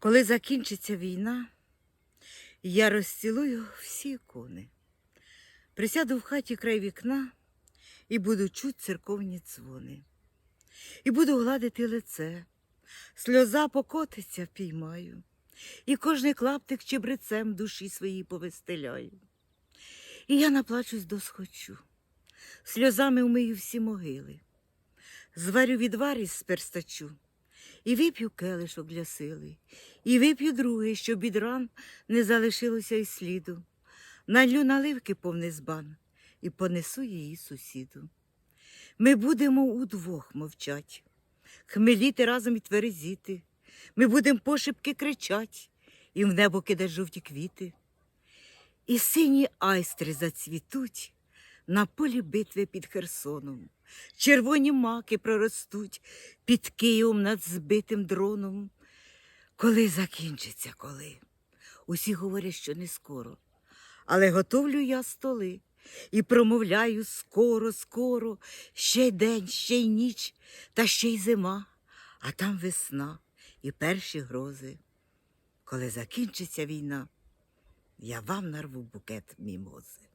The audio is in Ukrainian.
Коли закінчиться війна, я розцілую всі ікони. Присяду в хаті край вікна і буду чуть церковні дзвони. І буду гладити лице, сльоза покотиться впіймаю, і кожний клаптик чебрецем душі своїй повестеляю. І я наплачусь досхочу, сльозами вмию всі могили, зварю відвар із перстачу, і вип'ю келишок для сили, і вип'ю другий, щоб від ран не залишилося й сліду. Налю наливки повний збан і понесу її сусіду. Ми будемо удвох мовчать, хмеліти разом і тверезіти. Ми будемо пошепки кричать і в небо кидать жовті квіти. І сині айстри зацвітуть на полі битви під Херсоном. Червоні маки проростуть під Києвом над збитим дроном. Коли закінчиться, коли? Усі говорять, що не скоро. Але готовлю я столи і промовляю скоро, скоро, ще й день, ще й ніч, та ще й зима, а там весна і перші грози. Коли закінчиться війна, я вам нарву букет мімози.